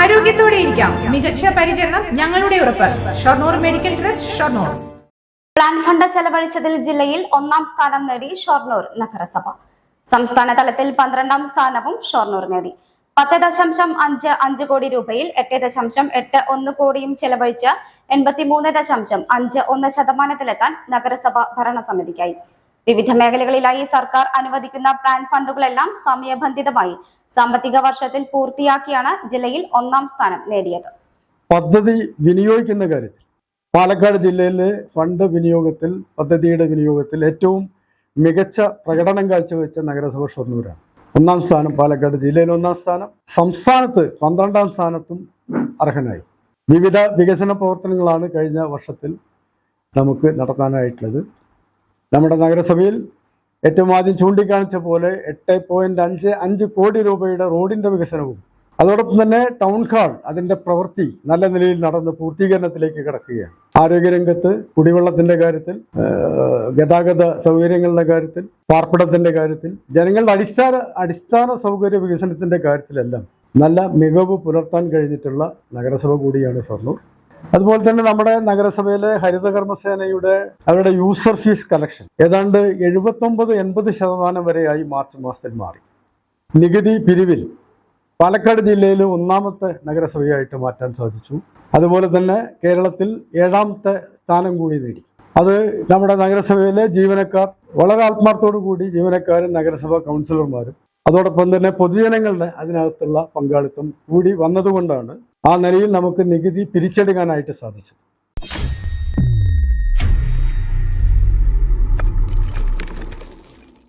ആരോഗ്യത്തോടെ ഇരിക്കാം. മികച്ച പരിചരണം ഞങ്ങളുടെ ഉറപ്പ്. Shoranur medical trust Shoranur. Plan fund ചെലവഴിച്ചതിൽ ജില്ലയിൽ ഒന്നാം സ്ഥാനം നേടി ഷൊർണൂർ നഗരസഭ. സംസ്ഥാന തലത്തിൽ പന്ത്രണ്ടാം സ്ഥാനവും ഷൊർണൂർ നേടി. പത്ത് ദശാംശം അഞ്ച് അഞ്ച് കോടി രൂപയിൽ എട്ട് ദശാംശം എട്ട് ഒന്ന് കോടിയും ചെലവഴിച്ച് എൺപത്തിമൂന്ന് ദശാംശം അഞ്ച് ഒന്ന് ശതമാനത്തിലെത്താൻ നഗരസഭ ഭരണസമിതിക്കായി. വിവിധ മേഖലകളിലായി സർക്കാർ അനുവദിക്കുന്ന പ്ലാൻ ഫണ്ടുകളെല്ലാം സമയബന്ധിതമായി സാമ്പത്തിക വർഷത്തിൽ പൂർത്തിയാക്കിയാണ് ജില്ലയിൽ ഒന്നാം സ്ഥാനം നേടിയത്. പദ്ധതി വിനിയോഗിക്കുന്ന കാര്യത്തിൽ പാലക്കാട് ജില്ലയിലെ ഫണ്ട് വിനിയോഗത്തിൽ പദ്ധതിയുടെ വിനിയോഗത്തിൽ ഏറ്റവും മികച്ച പ്രകടനം കാഴ്ചവെച്ച നഗരസഭ ഷൊർണൂരാണ്. ഒന്നാം സ്ഥാനം പാലക്കാട് ജില്ലയിൽ ഒന്നാം സ്ഥാനം. സംസ്ഥാനത്ത് പന്ത്രണ്ടാം സ്ഥാനത്തും അർഹനായി. വിവിധ വികസന പ്രവർത്തനങ്ങളാണ് കഴിഞ്ഞ വർഷത്തിൽ നമുക്ക് നടത്താനായിട്ടുള്ളത്. നമ്മുടെ നഗരസഭയിൽ ഏറ്റവും ആദ്യം ചൂണ്ടിക്കാണിച്ച പോലെ എട്ട് പോയിന്റ് അഞ്ച് അഞ്ച് കോടി രൂപയുടെ റോഡിന്റെ വികസനവും അതോടൊപ്പം തന്നെ ടൗൺ ഹാൾ അതിന്റെ പ്രവൃത്തി നല്ല നിലയിൽ നടന്ന് പൂർത്തീകരണത്തിലേക്ക് കിടക്കുകയാണ്. ആരോഗ്യരംഗത്ത് കുടിവെള്ളത്തിന്റെ കാര്യത്തിൽ ഗതാഗത സൗകര്യങ്ങളുടെ കാര്യത്തിൽ പാർപ്പിടത്തിന്റെ കാര്യത്തിൽ ജനങ്ങളുടെ അടിസ്ഥാന അടിസ്ഥാന സൗകര്യ വികസനത്തിന്റെ കാര്യത്തിലെല്ലാം നല്ല മികവ് പുലർത്താൻ കഴിഞ്ഞിട്ടുള്ള നഗരസഭ കൂടിയാണ് ഷൊർണൂർ. അതുപോലെ തന്നെ നമ്മുടെ നഗരസഭയിലെ ഹരിതകർമ്മസേനയുടെ അവരുടെ യൂസർ ഫീസ് കളക്ഷൻ ഏതാണ്ട് എഴുപത്തൊമ്പത് എൺപത് ശതമാനം വരെയായി മാർച്ച് മാസത്തിൽ മാറി. നികുതി പിരിവിൽ പാലക്കാട് ജില്ലയിൽ ഒന്നാമത്തെ നഗരസഭയായിട്ട് മാറ്റാൻ സാധിച്ചു. അതുപോലെ തന്നെ കേരളത്തിൽ ഏഴാമത്തെ സ്ഥാനം കൂടി നേടി. അത് നമ്മുടെ നഗരസഭയിലെ ജീവനക്കാർ വളരെ ആത്മാർത്ഥത്തോടു കൂടി ജീവനക്കാരും നഗരസഭാ കൗൺസിലർമാരും അതോടൊപ്പം തന്നെ പൊതുജനങ്ങളുടെ അതിനകത്തുള്ള പങ്കാളിത്തം കൂടി വന്നതുകൊണ്ടാണ് ആ നിലയിൽ നമുക്ക് നികുതി പിരിച്ചെടുക്കാനായിട്ട് സാധിച്ചത്